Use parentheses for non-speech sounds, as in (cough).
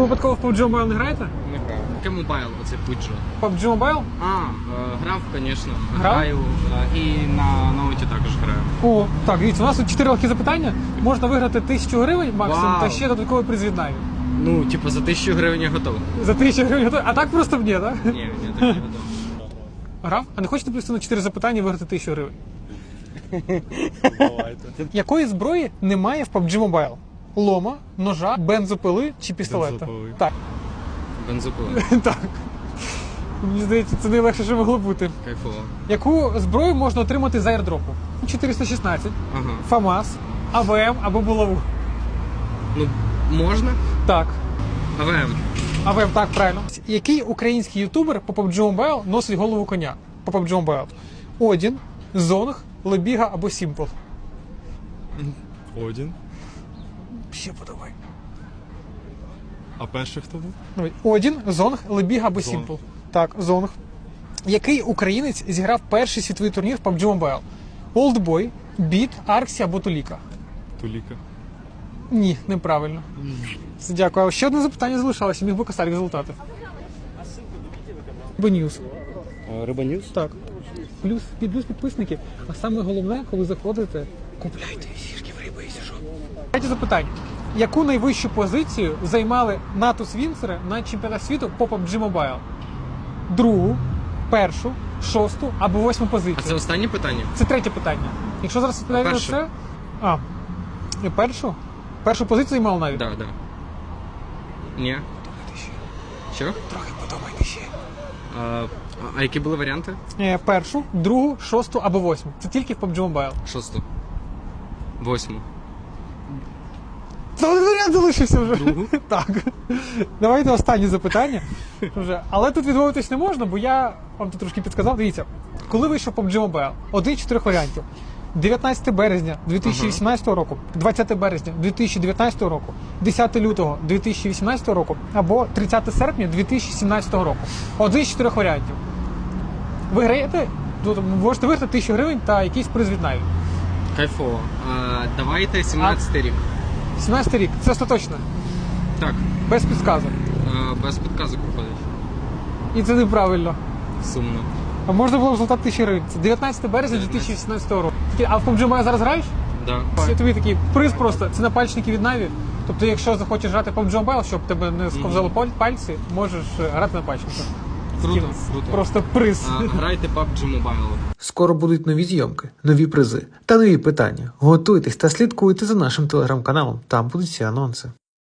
Ви випадково в PUBG Mobile не граєте? Не грав. Яке мобайл, оце Пуджо? PUBG Mobile? А, е, грав, звісно. Грав? Граю е, і на ноуті також граю. О, так, дивіться, у нас тут 4 легкі запитання. Можна виграти тисячу гривень максимум Вау. та ще додатковий приз від Наві. Ну, типу, за тисячу гривень я готовий. За тисячу гривень готові. А так просто б ні, так? Ні, ні, так не готовий. Грав? А не хочете плюс на 4 запитання і виграти тисячу гривень? Якої зброї немає в PUBG Mobile? Лома, ножа, бензопили чи пістолета? Бензопили. Так. Бензопила. (laughs) так. Мені здається, це найлегше, що могло бути. Кайфово. Яку зброю можна отримати з аірдропу? 416, Ага. ФАМАС, АВМ або булаву. Ну, можна? Так. АВМ. АВМ, так, правильно. Який український ютубер по PUBG Mobile носить голову коня по PUBG Mobile? Одін, Зонг, Лебіга або Сімпл. Один. Ще подавай. А перший хто був? Ну, Одін, Зонг, Лебіга або Зонг. Сімпл. Так, Зонг. Який українець зіграв перший світовий турнір в PUBG Mobile? Олдбой, Біт, Арксі або Туліка? Туліка. Ні, неправильно. Дякую. А ще одне запитання залишалося. Міг би косарик залутати. Бонюс. Риба Ньюс? Так. Плюс плюс підписники. А саме головне, коли заходите, купляйте фішки. Третє запитання. Яку найвищу позицію займали Натус Вінцери на чемпіонаті світу по PUBG Mobile? Другу, першу, шосту або восьму А позицію? це останнє питання? Це третє питання. Якщо зараз відповідати на першу? це. А. і Першу? Першу позицію займав навіть? Да, да. Ні. Що? Трохи подумайте ще. А, а які були варіанти? Е, Першу, другу, шосту або восьму. Це тільки в PUBG Mobile. Шосту. Восьму. Варіант залишився вже. (laughs) Так. Давайте останнє запитання. Вже. Але тут відмовитись не можна, бо я вам тут трошки підказав. Дивіться, коли вийшов PUBG Mobile, один з чотирьох варіантів. 19 березня 2018 року, 20 березня 2019 року, 10 лютого 2018 року або 30 серпня 2017 року. Один з чотирьох варіантів. Ви граєте? Тут можете виграти 1000 гривень та якийсь приз від Наві. Кайфово. А, давайте 17 рік. 17 рік, це остаточно, Так. без підсказок. А, без підказок виходить. І це неправильно. Сумно. А можна було б золотати тисячі гривень. Це 19 березня 2018 року. А в PUBG Mobile зараз граєш? Да. Це тобі такий приз просто. Це напальчники від Наві. Тобто, якщо захочеш грати в PUBG Mobile, щоб тебе не сковзали паль- пальці, можеш е, грати на пальчиках. Круто, круто. Просто приз. А, грайте PUBG Mobile. Скоро будуть нові зйомки, нові призи та нові питання. Готуйтесь та слідкуйте за нашим телеграм-каналом. Там будуть всі анонси.